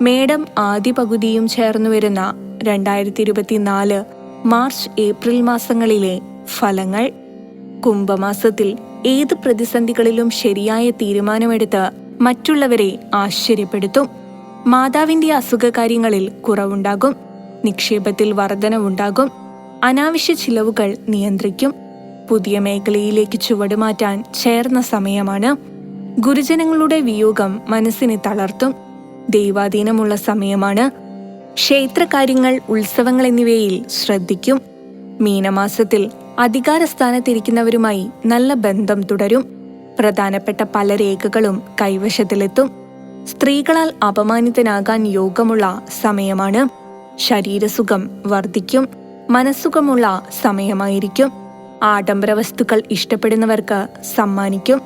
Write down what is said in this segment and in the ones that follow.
മേടം ആദ്യ പകുതിയും ചേർന്നു വരുന്ന രണ്ടായിരത്തി ഇരുപത്തിനാല് മാർച്ച് ഏപ്രിൽ മാസങ്ങളിലെ ഫലങ്ങൾ. കുംഭമാസത്തിൽ ഏത് പ്രതിസന്ധികളിലും ശരിയായ തീരുമാനമെടുത്ത് മറ്റുള്ളവരെ ആശ്ചര്യപ്പെടുത്തും. മാതാവിന്റെ അസുഖകാര്യങ്ങളിൽ കുറവുണ്ടാകും. നിക്ഷേപത്തിൽ വർധനവുണ്ടാകും. അനാവശ്യ ചിലവുകൾ നിയന്ത്രിക്കും. പുതിയ മേഖലയിലേക്ക് ചുവടുമാറ്റാൻ ചേർന്ന സമയമാണ്. ഗുരുജനങ്ങളുടെ വിയോഗം മനസ്സിനെ തളർത്തും. ദൈവാധീനമുള്ള സമയമാണ്. ക്ഷേത്രകാര്യങ്ങൾ ഉത്സവങ്ങൾ എന്നിവയിൽ ശ്രദ്ധിക്കും. മീനമാസത്തിൽ അധികാര സ്ഥാനത്തിരിക്കുന്നവരുമായി നല്ല ബന്ധം തുടരും. പ്രധാനപ്പെട്ട പല രേഖകളും കൈവശത്തിലെത്തും. സ്ത്രീകളാൽ അപമാനിതനാകാൻ യോഗമുള്ള സമയമാണ്. ശരീരസുഖം വർദ്ധിക്കും. മനസ്സുഖമുള്ള സമയമായിരിക്കും. ആഡംബര വസ്തുക്കൾ ഇഷ്ടപ്പെടുന്നവർക്ക് സമ്മാനിക്കും.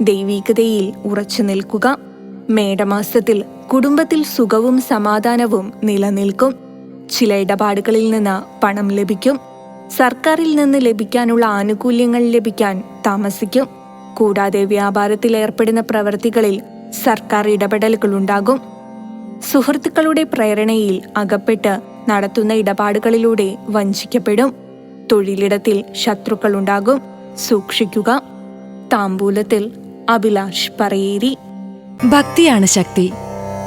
ദൈവീകതയിൽ ഉറച്ചു നിൽക്കുക മേടമാസത്തിൽ കുടുംബത്തിൽ സുഖവും സമാധാനവും നിലനിൽക്കും. ചില ഇടപാടുകളിൽ നിന്ന് പണം ലഭിക്കും. സർക്കാരിൽ നിന്ന് ലഭിക്കാനുള്ള ആനുകൂല്യങ്ങൾ ലഭിക്കാൻ താമസിക്കും. കൂടാതെ വ്യാപാരത്തിൽ ഏർപ്പെടുന്ന പ്രവൃത്തികളിൽ സർക്കാർ ഇടപെടലുകൾ ഉണ്ടാകും. സുഹൃത്തുക്കളുടെ പ്രേരണയിൽ അകപ്പെട്ട് നടത്തുന്ന ഇടപാടുകളിലൂടെ വഞ്ചിക്കപ്പെടും. തൊഴിലിടത്തിൽ ശത്രുക്കളുണ്ടാകും സൂക്ഷിക്കുക. താമ്പൂലത്തിൽ അഭിലാഷ് പറയേരി. ഭക്തിയാണ് ശക്തി.